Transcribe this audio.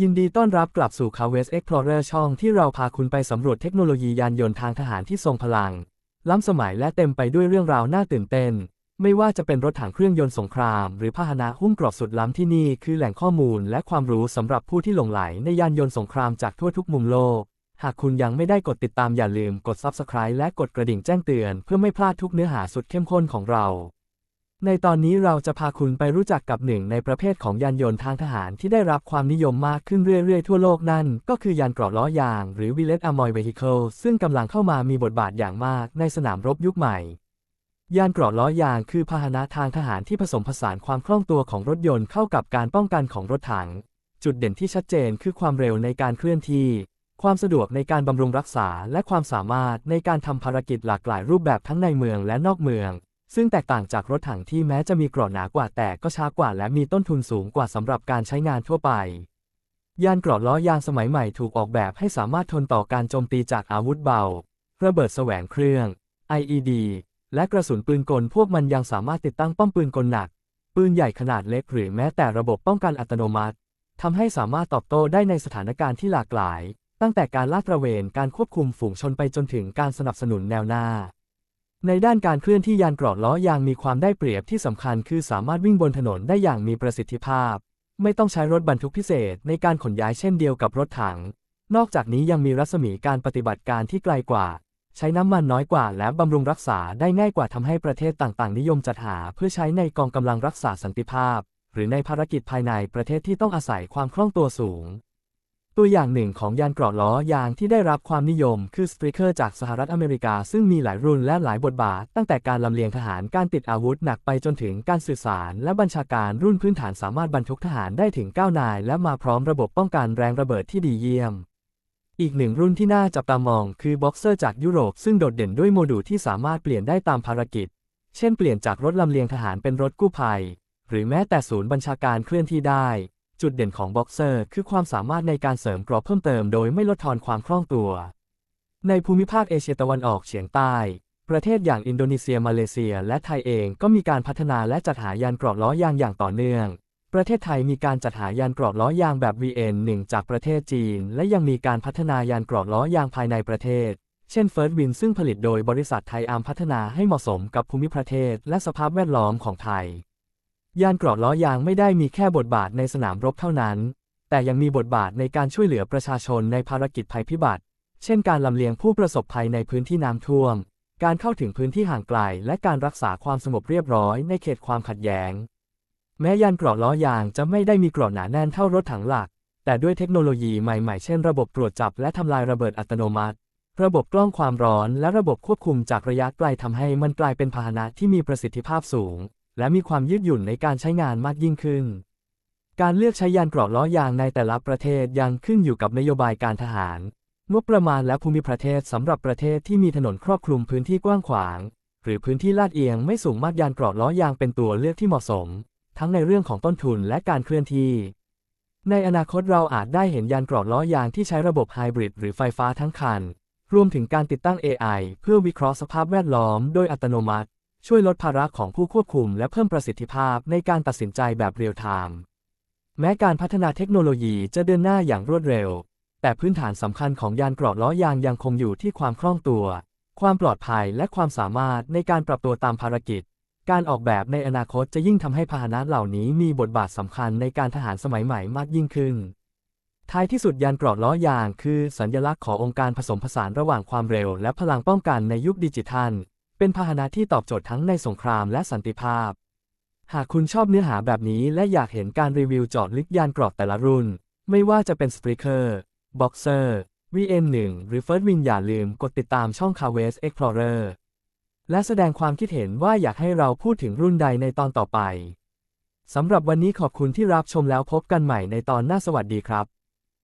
ยินดีต้อนรับกลับสู่ c a v e s Explorer ช่องที่เราพาคุณไปสำรวจเทคโนโลยียานยนต์ทางทหารที่ทรงพลัง ล้ำสมัยและเต็มไปด้วยเรื่องราวน่าตื่นเต้น ไม่ว่าจะเป็นรถถังเครื่องยนต์สงคราม หรือพาหนะหุ้มกรอบสุดล้ำที่นี่คือแหล่งข้อมูลและความรู้สำหรับผู้ที่หลงไหลในยานยนต์สงครามจากทั่วทุกมุมโลก หากคุณยังไม่ได้กดติดตามอย่าลืมกด Subscribe และกดกระดิ่งแจ้งเตือน เพื่อไม่พลาดทุกเนื้อหาสุดเข้มข้นของเรา ในตอนนี้เราจะพาคุณไปรู้จักกับหนึ่งในประเภทของยานยนต์ทางทหารที่ได้รับความนิยมมากขึ้นเรื่อยๆ ทั่วโลกนั่น ก็คือยานเกราะล้อยาง หรือ Wheeled Armored Vehicle ซึ่งกำลังเข้ามามีบทบาทอย่างมากในสนามรบยุคใหม่ ยานเกราะล้อยางคือพาหนะทางทหารที่ผสมผสานความคล่องตัวของรถยนต์เข้ากับการป้องกันของรถถัง จุดเด่นที่ชัดเจนคือความเร็วในการเคลื่อนที่ ความสะดวกในการบำรุงรักษา และความสามารถในการทำภารกิจหลากหลายรูปแบบทั้งในเมืองและนอกเมือง ซึ่งแตกต่างจากรถถังที่แม้จะมีกราะหนากว่าแต่ก็ช้ากว่าและมีต้นทุนสูงกว่าสำหรับการใช้งานทั่วไป ยานกราะล้อยางสมัยใหม่ถูกออกแบบให้สามารถทนต่อการโจมตีจากอาวุธเบา ระเบิดแสวงเครื่อง IED และกระสุนปืนกลพวกมันยังสามารถติดตั้งป้อมปืนกลหนัก ปืนใหญ่ขนาดเล็กหรือแม้แต่ระบบป้องกันอัตโนมัติทำให้สามารถตอบโต้ได้ในสถานการณ์ที่หลากหลาย ตั้งแต่การลาดตระเวนการควบคุมฝูงชนไปจนถึงการสนับสนุนแนวหน้า ในด้านการเคลื่อนที่ยานเกราะล้อยางมีความได้เปรียบที่สำคัญคือสามารถวิ่งบนถนนได้อย่างมีประสิทธิภาพ ไม่ต้องใช้รถบรรทุกพิเศษในการขนย้ายเช่นเดียวกับรถถัง นอกจากนี้ยังมีรัศมีการปฏิบัติการที่ไกลกว่า ใช้น้ำมันน้อยกว่า และบำรุงรักษาได้ง่ายกว่าทำให้ประเทศต่างๆ นิยมจัดหา เพื่อใช้ในกองกำลังรักษาสันติภาพ หรือในภารกิจภายในประเทศที่ต้องอาศัยความคล่องตัวสูง ตัวอย่างหนึ่งของยานเกราะล้อยางที่ได้รับความนิยมคือสตรีเคอร์จากสหรัฐอเมริกา ซึ่งมีหลายรุ่นและหลายบทบาท ตั้งแต่การลำเลียงทหารการติดอาวุธหนักไปจนถึงการสื่อสาร และบัญชาการรุ่นพื้นฐานสามารถบรรทุกทหารได้ถึง 9 นาย และมาพร้อมระบบป้องกันแรงระเบิดที่ดีเยี่ยม อีกหนึ่งรุ่นที่น่าจับตามองคือบ็อกเซอร์จากยุโรปซึ่งโดดเด่นด้วยโมดูลที่สามารถเปลี่ยนได้ตามภารกิจ เช่น เปลี่ยนจากรถลำเลียงทหารเป็นรถกู้ภัย หรือแม้แต่ศูนย์บัญชาการเคลื่อนที่ได้ จุดเด่นของบ็อกเซอร์คือความสามารถในการเสริมกรอบเพิ่มเติมโดยไม่ลดทอนความคล่องตัว ในภูมิภาคเอเชียตะวันออกเฉียงใต้ ประเทศอย่างอินโดนีเซียมาเลเซีย และไทยเองก็มีการพัฒนาและจัดหายานกราะล้อยางอย่างต่อเนื่อง ประเทศไทยมีการจัดหายานกราะล้อยางแบบ VN1 จากประเทศจีน และยังมีการพัฒนายานกราะล้อยางภายในประเทศ เช่น First Win ซึ่งผลิตโดยบริษัทไทยอาร์มพัฒนาให้เหมาะสมกับภูมิประเทศ และสภาพแวดล้อมของไทย ยานเกราะล้อยางไม่ได้มีแค่บทบาทในสนามรบเท่านั้น แต่ยังมีบทบาทในการช่วยเหลือประชาชนในภารกิจภัยพิบัติ เช่นการลำเลียงผู้ประสบภัยในพื้นที่น้ำท่วม การเข้าถึงพื้นที่ห่างไกล และการรักษาความสงบเรียบร้อยในเขตความขัดแย้ง แม้ยานเกราะล้อยางจะไม่ได้มีเกราะหนาแน่นเท่ารถถังหลัก แต่ด้วยเทคโนโลยีใหม่ๆ เช่น ระบบตรวจจับและทำลายระเบิดอัตโนมัติ ระบบกล้องความร้อน และระบบควบคุมจากระยะไกลทำให้มันกลายเป็นพาหนะที่มีประสิทธิภาพสูง และมีความยืดหยุ่นในการใช้งานมากยิ่งขึ้น การเลือกใช้ยานเกราะล้อยางในแต่ละประเทศยังขึ้นอยู่กับนโยบายการทหาร งบประมาณและภูมิประเทศสำหรับประเทศที่มีถนนครอบคลุมพื้นที่กว้างขวาง หรือพื้นที่ลาดเอียงไม่สูงมากยานเกราะล้อยางเป็นตัวเลือกที่เหมาะสม ทั้งในเรื่องของต้นทุนและการเคลื่อนที่ ในอนาคตเราอาจได้เห็นยานเกราะล้อยางที่ใช้ระบบไฮบริดหรือไฟฟ้าทั้งคันรวมถึงการติดตั้ง AI เพื่อวิเคราะห์สภาพแวดล้อมโดยอัตโนมัติ ช่วยลดภาระของผู้ควบคุมและเพิ่มประสิทธิภาพในการตัดสินใจแบบเรียลไทม์แม้การพัฒนาเทคโนโลยีจะเดินหน้าอย่างรวดเร็ว แต่พื้นฐานสำคัญของยานเกราะล้อยางยังคงอยู่ที่ความคล่องตัว ความปลอดภัยและความสามารถในการปรับตัวตามภารกิจ การออกแบบในอนาคตจะยิ่งทำให้พาหนะเหล่านี้มีบทบาทสำคัญในการทหารสมัยใหม่มากยิ่งขึ้น ท้ายที่สุดยานเกราะล้อยางคือสัญลักษณ์ขององค์การผสมผสานระหว่างความเร็ว และพลังป้องกันในยุคดิจิทัล เป็นพาหนะที่ตอบโจทย์ทั้งในสงครามและสันติภาพ หากคุณชอบเนื้อหาแบบนี้และอยากเห็นการรีวิวเจาะลึกยานเกราะแต่ละรุ่น ไม่ว่าจะเป็นสปริเคอร์บ็อกเซอร์ VN1 หรือ First Win อย่าลืมกดติดตามช่อง c a v e s Explorer และแสดงความคิดเห็นว่าอยากให้เราพูดถึงรุ่นใดในตอนต่อไป สำหรับวันนี้ขอบคุณที่รับชมแล้วพบกันใหม่ในตอนหน้าสวัสดีครับ